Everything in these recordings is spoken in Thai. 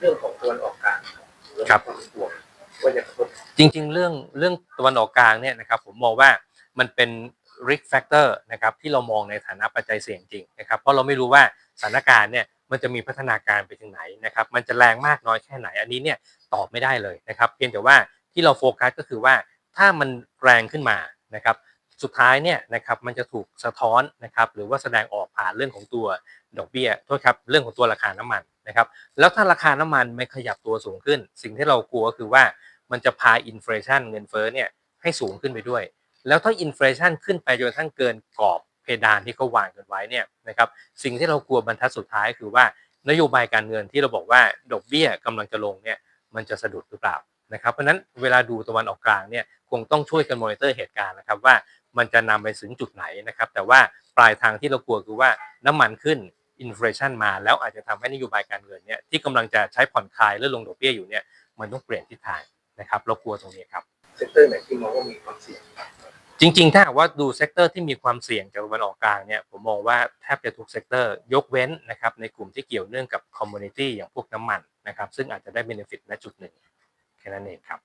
เรื่องของตะวันออกกลางครับวามห่วงว่าจะกระทบจริงๆ เรื่องเรื่องตะวันออกกลางเนี่ยนะครับผมมองว่ามันเป็น risk factor นะครับที่เรามองในฐานะปัจจัยเสี่ยงจริงนะครับเพราะเราไม่รู้ว่าสถานการณ์เนี่ยมันจะมีพัฒนาการไปถึงไหนนะครับมันจะแรงมากน้อยแค่ไหนอันนี้เนี่ยตอบไม่ได้เลยนะครับเพียงแต่ว่าที่เราโฟกัสก็คือว่าถ้ามันแรงขึ้นมานะครับสุดท้ายเนี่ยนะครับมันจะถูกสะท้อนนะครับหรือว่าแสดงออกผ่านเรื่องของตัวดอกเบี้ยโทษครับเรื่องของตัวราคาน้ำมัน นะครับแล้วถ้าราคาน้ำมันไม่ขยับตัวสูงขึ้น สิ่งที่เรากลัวคือว่ามันจะพาอินฟลชันเงินเฟ้อเนี่ยให้สูงขึ้นไปด้วย แล้วถ้าอินฟลชันขึ้นไปจนทั่งเกินกรอบเพดานที่เขาวางกันไว้เนี่ยนะครับสิ่งที่เรากลัวบรรทัดสุดท้ายคือว่านโยบายการเงินที่เราบอกว่าดอกเบี้ยกำลังจะลงเนี่ยมันจะสะดุดหรือเปล่านะครับเพราะนั้นเวลาดูตะวันออกกลางเนี่ยคงต้องช่วยกันมอนิเตอร์เหตุการณ์นะครับว่ามันจะนำไปถึงจุดไหนนะครับแต่ว่าปลายทางที่เรากลัวคือว่าน้ำมันขึ้น อินฟลชันมาแล้วอาจจะทำให้นโยบายการเงินเนี่ยที่กำลังจะใช้ผ่อนคลายหรือลงดอกเบี้ยอยู่เนี่ยมันต้องเปลี่ยนทิศทางนะครับเรากลัวตรงนี้ครับเซกเตอร์ไหนที่มองว่ามีความเสี่ยงจริงๆ ถ้าหากว่าดูเซกเตอร์ที่มีความเสี่ยงจากตะวันออกกลางเนี่ยผมมองว่าแทบจะทุกเซกเตอร์ยกเว้นนะครับในกลุ่มที่เกี่ยวเนื่องกับคอมมูนิตี้อย่างพวกน้ำมันนะครับซึ่งอาจจะได้เบนฟิตณจุดหนึ่งแค่นั้นเองครับ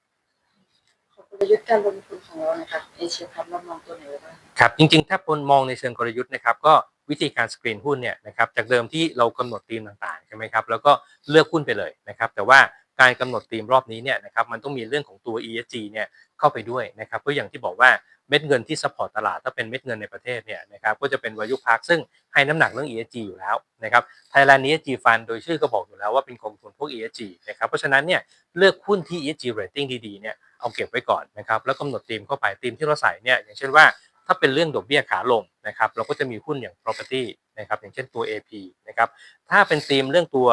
ขอกลยุทธ์การลงทุนของเรานะครับเอเชียครับเรามองตัวไหนไว้บ้างครับจริงๆ ถ้าคนมองในเชิงกลยุทธ์นะครับก็ วิธีการสกรีนหุ้นเนี่ยนะครับจากเดิมที่เรากำหนดธีมต่างๆใช่ไหมครับแล้วก็เลือกหุ้นไปเลยนะครับแต่ว่าการกำหนดธีมรอบนี้เนี่ยนะครับมันต้องมีเรื่องของตัว ESG เนี่ยเข้าไปด้วยนะครับเพราะอย่างที่บอกว่าเม็ดเงินที่สปอร์ตตลาดถ้าเป็นเม็ดเงินในประเทศเนี่ยนะครับก็จะเป็นวายุพักซึ่งให้น้ำหนักเรื่อง ESG อยู่แล้วนะครับ Thailand ESG Fund โดยชื่อก็บอกอยู่แล้วว่าเป็นกองทุนพวก ESG นะครับเพราะฉะนั้นเนี่ยเลือกหุ้นที่ ESG rating ดีๆเนี่ยเอาเก็บไว้ก่อนนะครับแล้วกำหนดธีมเข้าไปธีมที่เราใส่เนี่ยอย่างเช่นว่า ถ้าเป็นเรื่องดอกเบี้ยขาลงนะครับเราก็จะมีหุ้นอย่าง property นะครับอย่างเช่นตัว AP นะครับถ้าเป็นธีมเรื่องตัว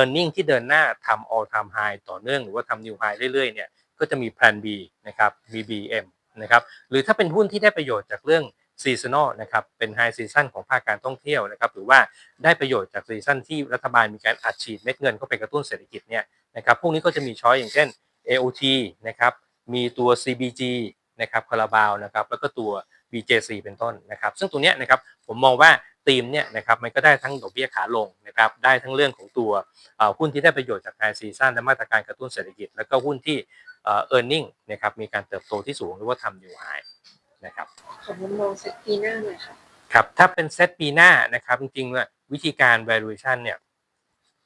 e a r n i n g ที่เดินหน้าทำ all time high ต่อเนื่องหรือว่าทำ new high เรื่อยๆเนี่ยก็จะมี plan B นะครับ BBM นะครับหรือถ้าเป็นหุ้นที่ได้ประโยชน์จากเรื่อง seasonal นะครับเป็น high season ของภาคการท่องเที่ยวนะครับหรือว่าได้ประโยชน์จาก season ที่รัฐบาลมีการอัดฉีดเม็ดเงินเข้าไปกระตุ้นเศรษฐกิจเนี่ยนะครับพวกนี้ก็จะมีช้อยอย่างเช่น AOT นะครับมีตัว CBG นะครับคาราบาวนะครับแล้วก็ตัว BJC เป็นต้นนะครับ ซึ่งตัวเนี้ยนะครับผมมองว่าธีมเนี่ยนะครับมันก็ได้ทั้งดอกเบี้ยขาลงนะครับได้ทั้งเรื่องของตัวเอ่อหุ้นที่ได้ประโยชน์จากไฮซีซันและมาตรการกระตุ้นเศรษฐกิจ แล้วก็หุ้นที่เอ่อ earning นะครับมีการเติบโตที่สูงหรือว่าทำ new high นะครับขอมุมมองเซตปีหน้าหน่อยครับครับถ้าเป็นเซตปีหน้านะครับจริงๆว่าวิธีการ valuation เนี่ย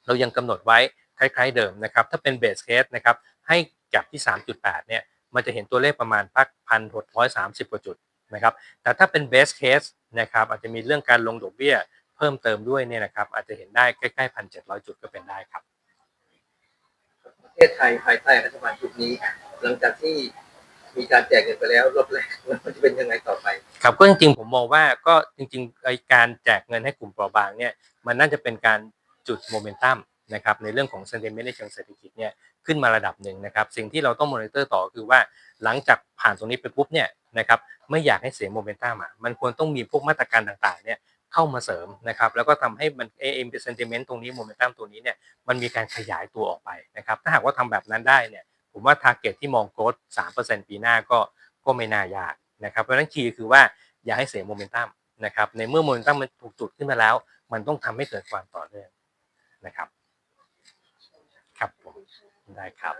เรายังกำหนดไว้คล้ายๆเดิมนะครับถ้าเป็น base case นะครับให้จับที่ 3.8เนี่ยมันจะเห็นตัวเลขประมาณพักพันหกร้อยสามสิบกว่าจุด นะครับ แต่ถ้าเป็น base case นะครับอาจจะมีเรื่องการลงดอกเบี้ยเพิ่มเติมด้วยเนี่ยนะครับ อาจจะเห็นได้ใกล้ๆพันเจ็ดร้อยจุดก็เป็นได้ครับ ประเทศไทยภายใต้รัฐบาลชุดนี้ หลังจากที่มีการแจกเงินไปแล้วรอบแรกมันจะเป็นยังไงต่อไป ครับก็จริงๆผมมองว่าก็จริงๆไอการแจกเงินให้กลุ่มเปราะบางเนี่ยมันน่าจะเป็นการจุดโมเมนตัมนะครับในเรื่องของเซนติเมนต์ในเชิงเศรษฐกิจเนี่ยขึ้นมาระดับหนึ่งนะครับ สิ่งที่เราต้องมอนิเตอร์ต่อคือว่าหลังจากผ่านตรงนี้ไปปุ๊บเนี่ยนะครับ ไม่อยากให้เสียโมเมนตัมอะมันควรต้องมีพวกมาตรการต่างๆเนี่ยเข้ามาเสริมนะครับแล้วก็ทำให้มันเอเอ็มเป็นเซนติเมนต์ตรงนี้โมเมนตัมตัวนี้เนี่ยมันมีการขยายตัวออกไปนะครับถ้าหากว่าทำแบบนั้นได้เนี่ยผมว่าทาร์เก็ตที่มองโกดสามเปอร์เซ็นต์ปีหน้าก็ก็ไม่น่ายากนะครับเพราะฉะนั้นคีย์คือว่าอย่าให้เสียโมเมนตัมนะครับในเมื่อโมเมนตัมมันถูกจุดขึ้นมาแล้ว มันต้องทำให้เกิดความต่อเนื่องนะครับครับผมได้ครับ